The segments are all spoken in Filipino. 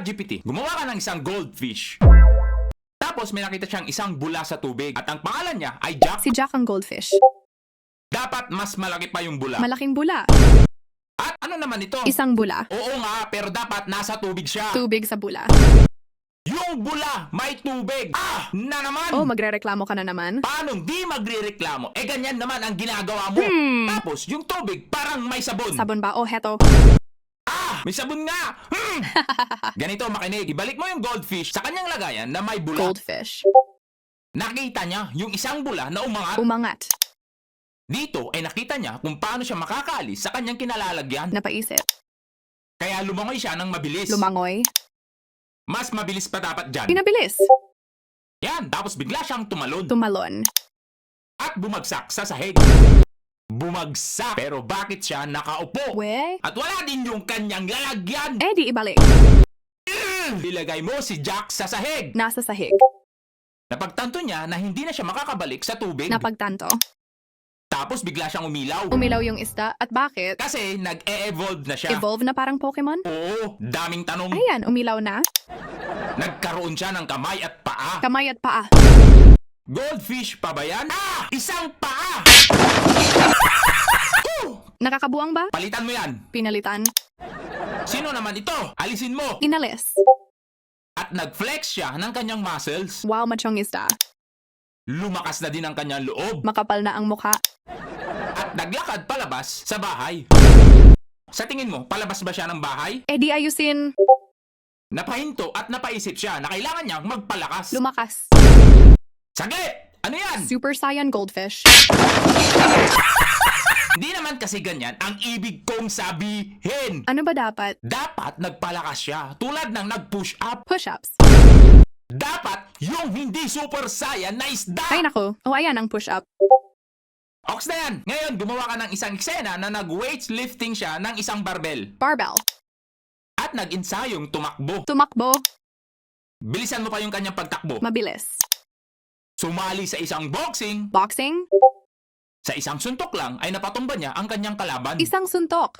ChatGPT, gumawa ka ng isang goldfish. Tapos may nakita siyang isang bula sa tubig at ang pangalan niya ay Jack. Si Jack ang goldfish. Dapat mas malaki pa yung bula. Malaking bula. At ano naman ito? Isang bula. Oo nga, pero dapat nasa tubig siya. Tubig sa bula. Yung bula, may tubig. Ah, na naman. Oh, magrereklamo ka na naman? Paano di magre-reklamo? Eh ganyan naman ang ginagawa mo. Hmm. Tapos yung tubig parang may sabon. Sabon ba? Oh, heto. May sabon nga. Hmm. Ganito makinig, ibalik mo yung goldfish sa kanyang lagayan na may bula. Goldfish. Nakita niya yung isang bula na umangat. Umangat. Dito ay nakita niya kung paano siya makakaalis sa kanyang kinalalagyan. Napaisip. Kaya lumangoy siya ng mabilis. Lumangoy. Mas mabilis pa dapat dyan. Pinabilis. Yan, tapos bigla siyang tumalon Tumalon. at bumagsak sa sahig. Bumagsak. Pero bakit siya nakaupo? We? At wala din yung kanyang lalagyan. Eh, di ibalik. Ilagay mo si Jack sa sahig. Nasa sahig. Napagtanto niya na hindi na siya makakabalik sa tubig. Napagtanto. Tapos bigla siyang umilaw. Umilaw yung isda. At bakit? Kasi nag-e-evolve na siya. Evolve na parang Pokemon? Oo, daming tanong. Ayan, umilaw na. Nagkaroon siya ng kamay at paa. Kamay at paa. Goldfish pa ba yan? Ah! Isang paa! Nakakabuang ba? Palitan mo yan. Pinalitan. Sino naman ito? Alisin mo. Inalis. At nag-flex siya ng kanyang muscles. Wow, machong isda. Lumakas na din ang kanyang loob. Makapal na ang mukha. At naglakad palabas sa bahay. Sa tingin mo, palabas ba siya ng bahay? Eh, di ayusin. Napahinto at napaisip siya na kailangan niyang magpalakas. Lumakas. Saglit! Ano yan? Super Saiyan Goldfish. Hindi naman kasi ganyan ang ibig kong sabihin. Ano ba dapat? Dapat nagpalakas siya tulad ng nag-push up. Push-ups. Dapat yung hindi super saiyan na isda. Ay nako. Oh, ayan ang push-up. Ox na yan! Ngayon, gumawa ka ng isang eksena na nag-weightlifting siya ng isang barbell. Barbell. At nag-ensayong tumakbo. Tumakbo. Bilisan mo pa yung kanyang pagtakbo. Mabilis. Sumali sa isang boxing. Boxing. Sa isang suntok lang ay napatumba niya ang kanyang kalaban. Isang suntok.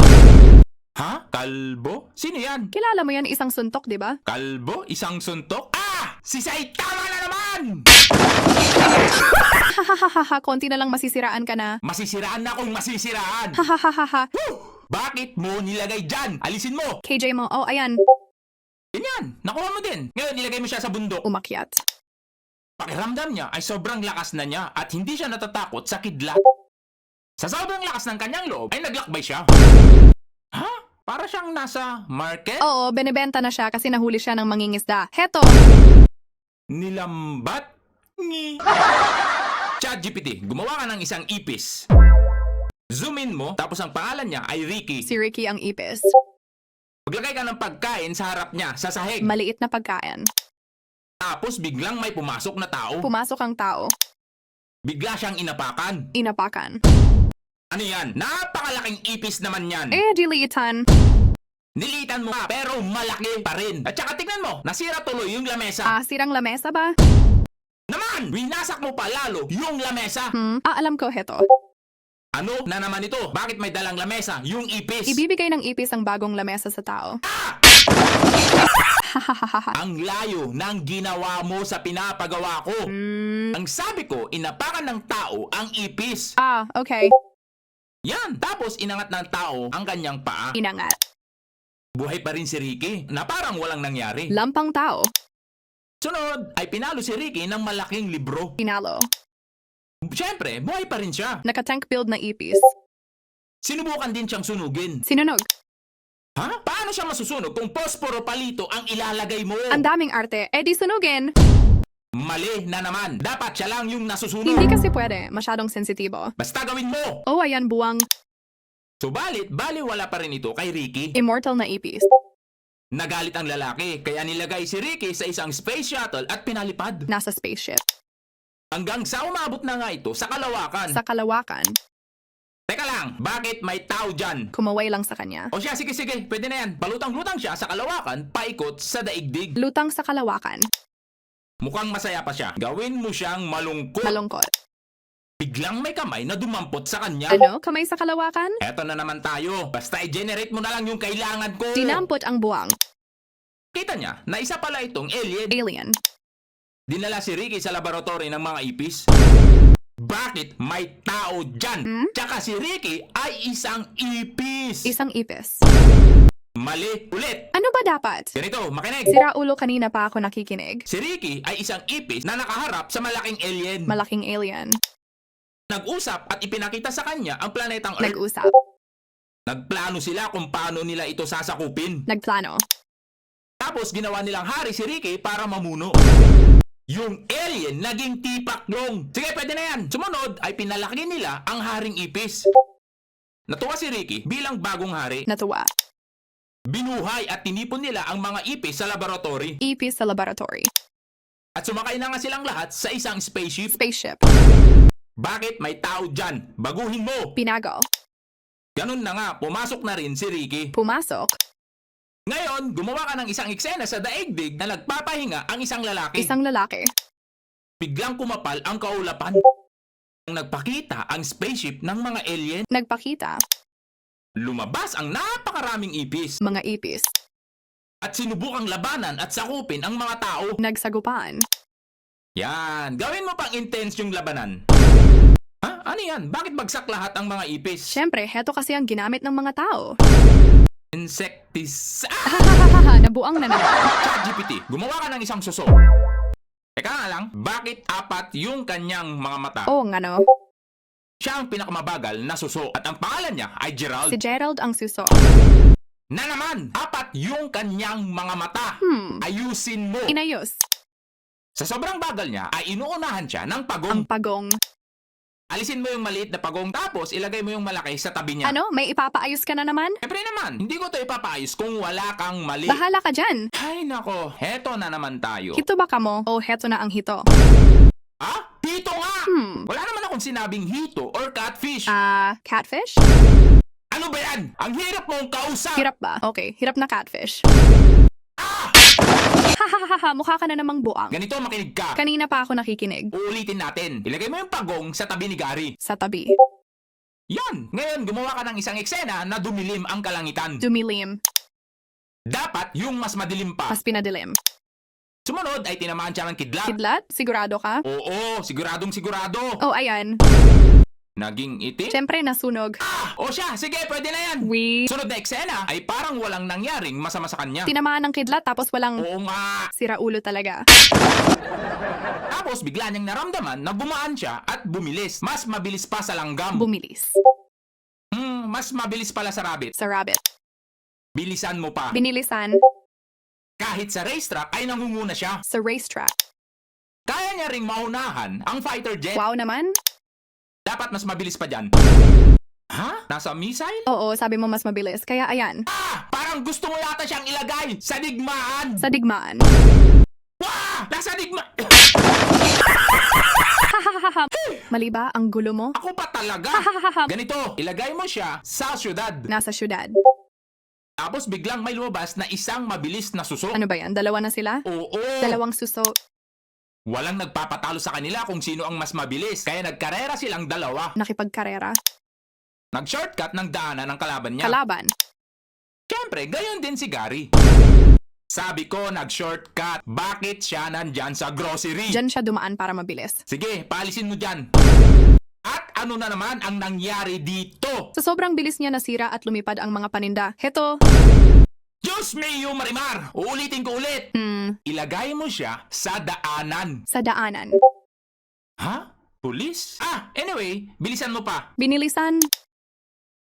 ha? Kalbo? Sino yan? Kilala mo yan isang suntok, di ba? Kalbo? Isang suntok? Ah! Si Saitama na naman! Hahaha, konti na lang masisiraan ka na. Masisiraan na akong masisiraan! Hahaha. Bakit mo nilagay dyan? Alisin mo! KJ mo. Oh, ayan. Ganyan! Nakuha mo din! Ngayon, ilagay mo siya sa bundok. Umakyat. Pakiramdam niya ay sobrang lakas na niya at hindi siya natatakot sa kidlat. Sa sobrang lakas ng kanyang loob ay naglakbay siya. Ha? Para siyang nasa market? Oo, benebenta na siya kasi nahuli siya ng mangingisda. Heto. Nilambat? Ngi. ChatGPT, gumawa ka ng isang ipis. Zoom in mo, tapos ang pangalan niya ay Ricky. Si Ricky ang ipis. Maglagay ka ng pagkain sa harap niya, sa sahig. Maliit na pagkain. Tapos biglang may pumasok na tao. Pumasok ang tao. Bigla siyang inapakan. Inapakan. Ano yan? Napakalaking ipis naman yan. Eh, dilitan. Nilitan mo nga, pero malaki pa rin. At saka tignan mo, nasira tuloy yung lamesa. Ah, sirang lamesa ba? Naman! Winasak mo pa lalo yung lamesa. Hmm? Ah, alam ko, heto. Ano na naman ito? Bakit may dalang lamesa? Yung ipis. Ibibigay ng ipis ang bagong lamesa sa tao. Hahaha. Ang layo ng ginawa mo sa pinapagawa ko. Hmm. Ang sabi ko, inapakan ng tao ang ipis. Ah, okay. Yan. Tapos inangat ng tao ang kanyang paa. Inangat. Buhay pa rin si Ricky na parang walang nangyari. Lampang tao. Sunod ay pinalo si Ricky ng malaking libro. Pinalo. Siyempre, buhay pa rin siya. Naka-tank build na ipis. Sinubukan din siyang sunugin. Sinunog. Ha? Paano siya masusunog kung posporo palito ang ilalagay mo? Ang daming arte. Eh, di sunugin. Mali na naman. Dapat siya lang yung nasusunog. Hindi kasi pwede. Masyadong sensitibo. Basta gawin mo. Oh, ayan, buwang. Subalit, bali wala pa rin ito kay Ricky. Immortal na ipis. Nagalit ang lalaki, kaya nilagay si Ricky sa isang space shuttle at pinalipad. Nasa spaceship. Hanggang sa umabot na nga ito sa kalawakan. Sa kalawakan. Teka lang, bakit may tao dyan? Kumaway lang sa kanya. O siya, sige sige, pwede na yan. Palutang-lutang siya sa kalawakan, paikot sa daigdig. Lutang sa kalawakan. Mukhang masaya pa siya. Gawin mo siyang malungkot. Malungkot. Biglang may kamay na dumampot sa kanya. Ano? Kamay sa kalawakan? Eto na naman tayo. Basta i-generate mo na lang yung kailangan ko. Dinampot ang buwang. Kita niya na isa pala itong alien. Alien. Dinala si Ricky sa laboratory ng mga ipis. Bakit may tao dyan? Hmm? Tsaka si Ricky ay isang ipis. Isang ipis. Mali ulit. Ano ba dapat? Ganito, makinig. Sira ulo kanina pa ako nakikinig. Si Ricky ay isang ipis na nakaharap sa malaking alien. Malaking alien. Nag-usap at ipinakita sa kanya ang planetang Earth. Nag-usap. Nagplano sila kung paano nila ito sasakupin. Nagplano. Tapos ginawa nilang hari si Ricky para mamuno. Yung alien naging tipaklong. Sige, pwede na yan. Sumunod ay pinalaki nila ang haring ipis. Natuwa si Ricky bilang bagong hari. Natuwa. Binuhay at tinipon nila ang mga ipis sa laboratory. Ipis sa laboratory. At sumakay na nga silang lahat sa isang spaceship. Spaceship. Bakit may tao dyan? Baguhin mo! Pinago. Ganun na nga, pumasok na rin si Ricky. Pumasok. Ngayon, gumawa ka ng isang eksena sa daigdig na nagpapahinga ang isang lalaki. Isang lalaki. Biglang kumapal ang kaulapan. Nagpakita ang spaceship ng mga alien. Nagpakita. Lumabas ang napakaraming ipis. Mga ipis. At sinubukang labanan at sakupin ang mga tao. Nagsagupaan. Yan, gawin mo pang intense yung labanan. Ha? Ano yan? Bakit bagsak lahat ang mga ipis? Siyempre, heto kasi ang ginamit ng mga tao. Insectis... Ah! Hahaha, nabuang na naman. ChatGPT, gumawa ka ng isang suso. Teka nga lang, bakit apat yung kanyang mga mata? Oo nga no. Siya ang pinakamabagal na suso at ang pangalan niya ay Gerald. Si Gerald ang suso. Na naman, apat yung kanyang mga mata. Hmm. Ayusin mo. Inayos. Sa sobrang bagal niya, ay inuunahan siya ng pagong. Ang pagong. Alisin mo yung maliit na pagong tapos ilagay mo yung malaki sa tabi niya. Ano? May ipapaayos ka na naman? Siyempre naman, hindi ko to ipapaayos kung wala kang mali. Bahala ka dyan. Ay nako, heto na naman tayo. Hito ba ka mo? O heto na ang hito? Ha? Hito nga! Hmm. Wala naman akong sinabing hito or catfish. Ah, catfish? Ano ba yan? Ang hirap mong kausap! Hirap ba? Okay, hirap na catfish. Ah! Hahaha, mukha ka na namang buang. Ganito, makinig ka. Kanina pa ako nakikinig. Uulitin natin. Ilagay mo yung pagong sa tabi ni Gary. Sa tabi. Yan! Ngayon, gumawa ka ng isang eksena na dumilim ang kalangitan. Dumilim. Dapat yung mas madilim pa. Mas pinadilim. Sumunod ay tinamaan siya ng kidlat. Kidlat? Sigurado ka? Oo, siguradong sigurado. Oh, ayan. Naging itim? Siyempre, nasunog. Ah! O siya, sige, pwede na yan. We... Sunod na eksena ay parang walang nangyaring masama sa kanya. Tinamaan ng kidlat tapos walang Oo nga. sira ulo talaga. Tapos bigla niyang naramdaman na bumaan siya at bumilis. Mas mabilis pa sa langgam. Bumilis. Hmm, mas mabilis pala sa rabbit. Sa rabbit. Bilisan mo pa. Binilisan. Kahit sa racetrack ay nangunguna siya. Sa racetrack. Kaya niya ring maunahan ang fighter jet. Wow naman. Dapat mas mabilis pa dyan. Ha? Nasa missile? Oo, sabi mo mas mabilis. Kaya ayan. Ah! Parang gusto mo yata siyang ilagay sa digmaan. Sa digmaan. Wah! Nasa digma... Mali ba ang gulo mo? Ako pa talaga. Ganito, ilagay mo siya sa syudad. Nasa syudad. Tapos biglang may lumabas na isang mabilis na suso. Ano ba yan? Dalawa na sila? Oo. Dalawang suso. Walang nagpapatalo sa kanila kung sino ang mas mabilis. Kaya nagkarera silang dalawa. Nakipagkarera. Nag-shortcut ng daanan ng kalaban niya. Kalaban. Siyempre, gayon din si Gary. Sabi ko, nag-shortcut. Bakit siya nandyan sa grocery? Diyan siya dumaan para mabilis. Sige, paalisin mo dyan. At ano na naman ang nangyari dito? Sa sobrang bilis niya nasira at lumipad ang mga paninda. Heto. Diyos mio, Marimar! Uulitin ko ulit. Hmm. Ilagay mo siya sa daanan. Sa daanan. Ha? Pulis? Ah, anyway, bilisan mo pa. Binilisan.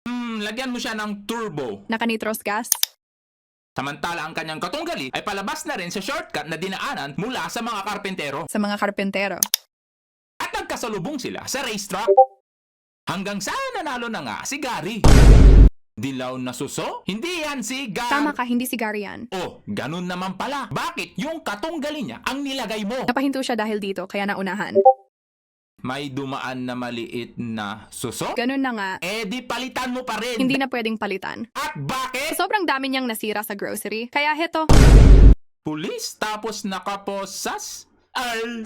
Hmm, lagyan mo siya ng turbo. Nakanitros gas. Samantala ang kanyang katunggali ay palabas na rin sa shortcut na dinaanan mula sa mga karpentero. Sa mga karpentero. Nagkasalubong sila sa racetrack. Hanggang sa nanalo na nga si Gary. Dilaw na suso? Hindi yan si Gary. Tama ka, hindi si Gary yan. Oh, ganun naman pala. Bakit yung katunggali niya ang nilagay mo? Napahinto siya dahil dito, kaya naunahan. May dumaan na maliit na suso? Ganun na nga. Eh di palitan mo pa rin. Hindi na pwedeng palitan. At bakit? Sobrang dami niyang nasira sa grocery. Kaya heto. Pulis tapos nakaposas? Al.